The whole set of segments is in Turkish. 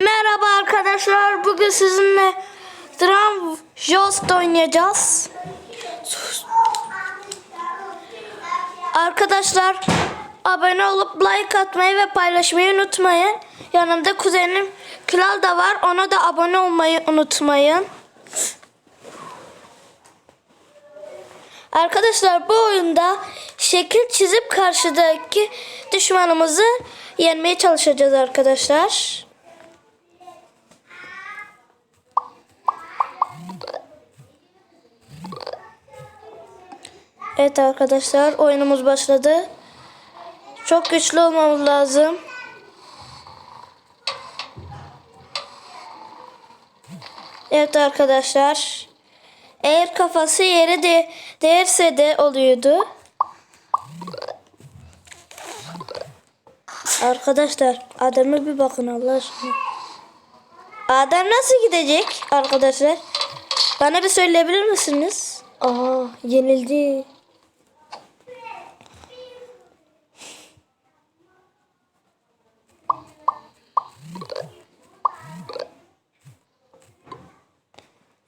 Merhaba arkadaşlar. Bugün sizinle Drum Joust oynayacağız. Sus. Arkadaşlar abone olup like atmayı ve paylaşmayı unutmayın. Yanımda kuzenim Kral da var. Ona da abone olmayı unutmayın. Arkadaşlar bu oyunda şekil çizip karşıdaki düşmanımızı yenmeye çalışacağız arkadaşlar. Evet arkadaşlar oyunumuz başladı. Çok güçlü olmamız lazım. Evet arkadaşlar. Eğer kafası yere de değerse de oluyordu. Arkadaşlar adama bir bakın Allah aşkına. Adam nasıl gidecek arkadaşlar? Bana bir söyleyebilir misiniz? Aa yenildi.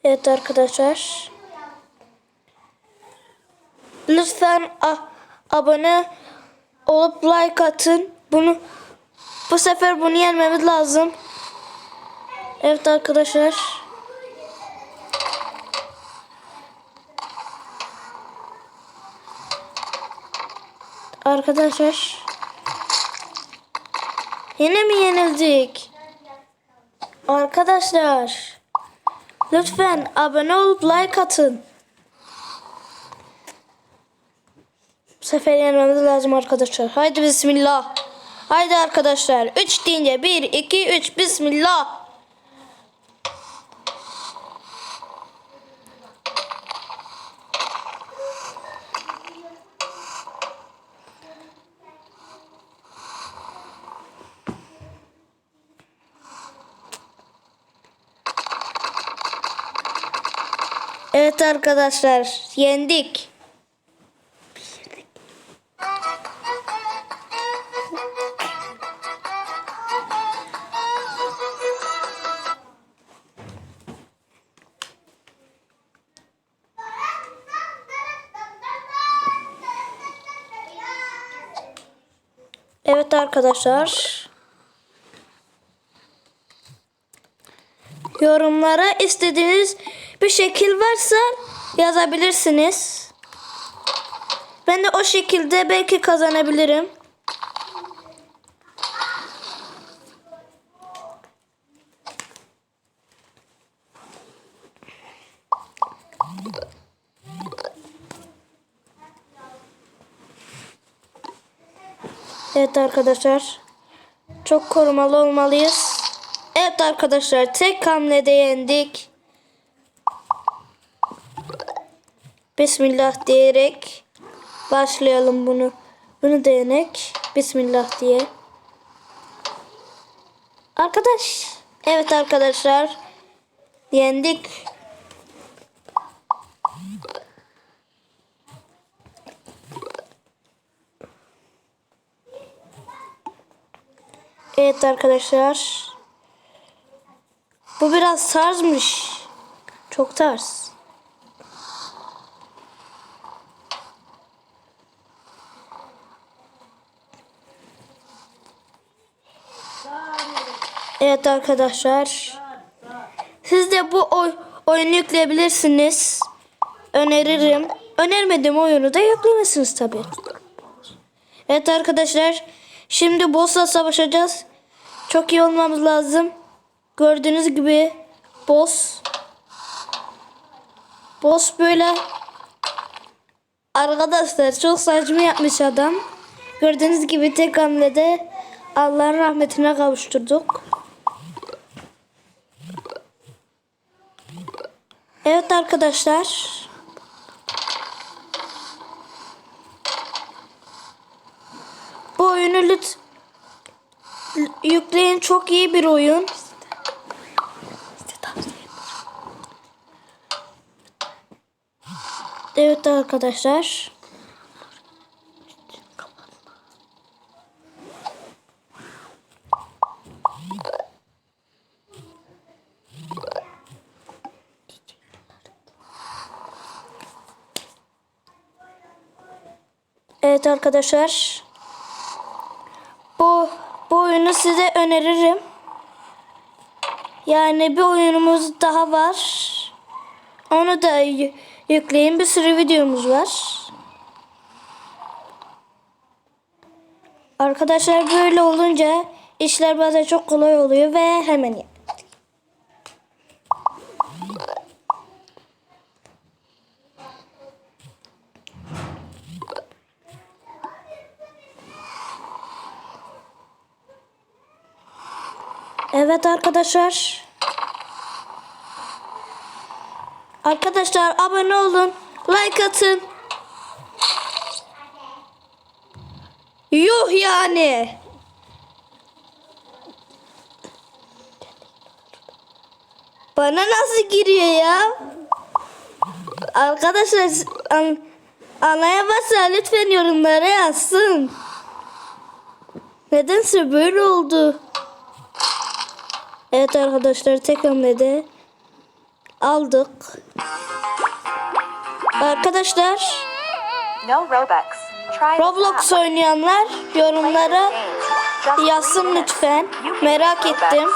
Evet arkadaşlar. Lütfen abone olup like atın. Bunu bu sefer bunu yenmemiz lazım. Evet arkadaşlar. Arkadaşlar. Yine mi yenildik? Arkadaşlar. Lütfen abone olup like atın. Bu sefer yenmemiz lazım arkadaşlar. Haydi bismillah. Haydi arkadaşlar. 3 deyince 1, 2, 3 bismillah. Evet arkadaşlar yendik. Evet arkadaşlar. Yorumlara istediğiniz bir şekil varsa yazabilirsiniz. Ben de o şekilde belki kazanabilirim. Evet arkadaşlar. Çok korumalı olmalıyız. Evet arkadaşlar tek hamlede yendik. Bismillah diyerek başlayalım bunu. Bunu denek. Bismillah diye. Arkadaş. Evet arkadaşlar. Yendik. Evet arkadaşlar. Bu biraz tarzmış. Çok tarz. Evet arkadaşlar. Siz de bu oy oyunu yükleyebilirsiniz. Öneririm. Önermediğim oyunu da yüklemezsiniz tabii. Evet arkadaşlar. Şimdi boss'la savaşacağız. Çok iyi olmamız lazım. Gördüğünüz gibi boss. Boss böyle Arkadaşlar çok saçma yapmış adam. Gördüğünüz gibi tek hamlede Allah'ın rahmetine kavuşturduk. Evet arkadaşlar. Bu oyunu lüt yükleyin çok iyi bir oyun. Evet arkadaşlar. Evet arkadaşlar. Bu bu oyunu size öneririm. Yani bir oyunumuz daha var. Onu da yükleyin. Bir sürü videomuz var. Arkadaşlar böyle olunca işler bazen çok kolay oluyor ve hemen yap. Evet arkadaşlar. Arkadaşlar abone olun. Like atın. Yuh yani. Bana nasıl giriyor ya? Arkadaşlar an, anaya basa lütfen yorumlara yazsın. Nedense böyle oldu. Evet arkadaşlar tek hamlede aldık. Arkadaşlar No Robux. Try Roblox oynayanlar yorumlara yazsın lütfen. Merak ettim.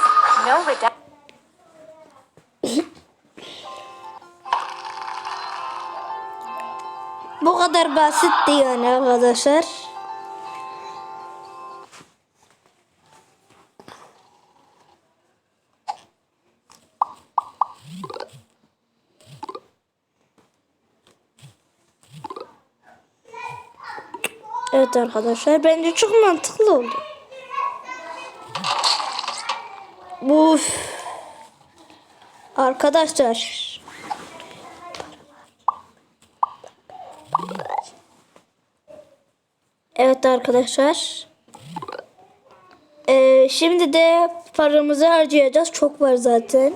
Bu kadar basitti yani arkadaşlar. Evet arkadaşlar bence çok mantıklı oldu. Uf. Arkadaşlar Evet arkadaşlar. Ee, şimdi de paramızı harcayacağız. Çok var zaten.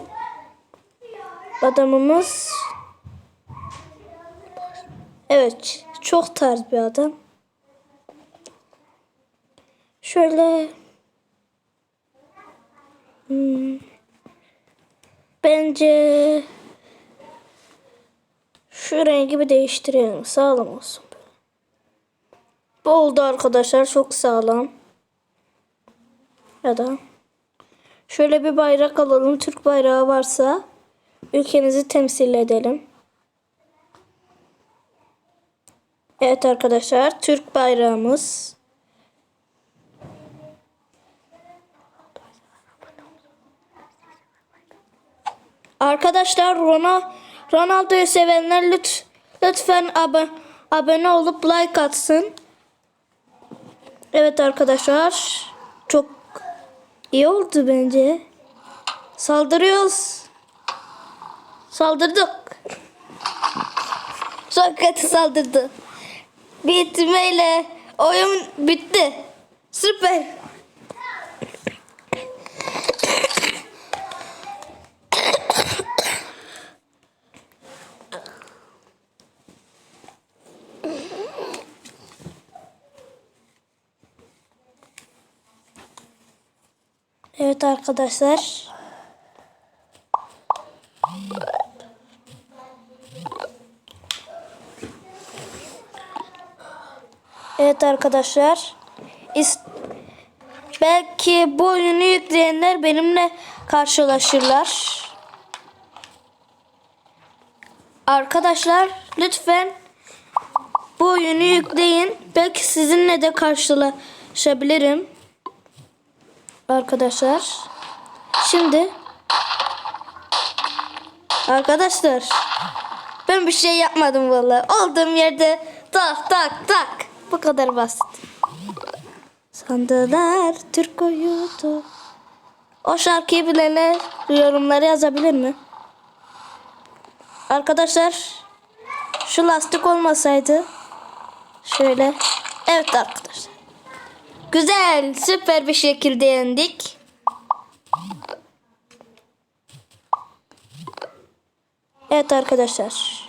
Adamımız. Evet. Çok tarz bir adam. Şöyle. Hmm. Bence şu rengi bir değiştirelim. Sağlam olsun. Bu oldu arkadaşlar. Çok sağlam. Ya da şöyle bir bayrak alalım. Türk bayrağı varsa ülkenizi temsil edelim. Evet arkadaşlar. Türk bayrağımız. Arkadaşlar Ronaldo Ronaldo'yu sevenler lüt- lütfen ab- abone olup like atsın. Evet arkadaşlar. Çok iyi oldu bence. Saldırıyoruz. Saldırdık. Kötü saldırdı. Bir itmeyle oyun bitti. Süper. Evet arkadaşlar. Evet arkadaşlar. İs- Belki bu oyunu yükleyenler benimle karşılaşırlar. Arkadaşlar lütfen bu oyunu yükleyin. Belki sizinle de karşılaşabilirim. Arkadaşlar. Şimdi Arkadaşlar ben bir şey yapmadım vallahi. Olduğum yerde tak tak tak. Bu kadar basit. Sandılar Türk oyunu. O şarkıyı bilenler yorumlara yazabilir mi? Arkadaşlar şu lastik olmasaydı şöyle. Evet arkadaşlar. Güzel, süper bir şekilde yendik. Evet arkadaşlar.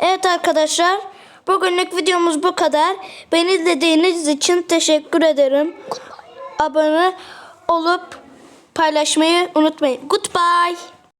Evet arkadaşlar. Bugünlük videomuz bu kadar. Beni izlediğiniz için teşekkür ederim. abone olup paylaşmayı unutmayın. Goodbye.